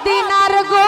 মদিনার গোলামি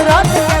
রাত রাত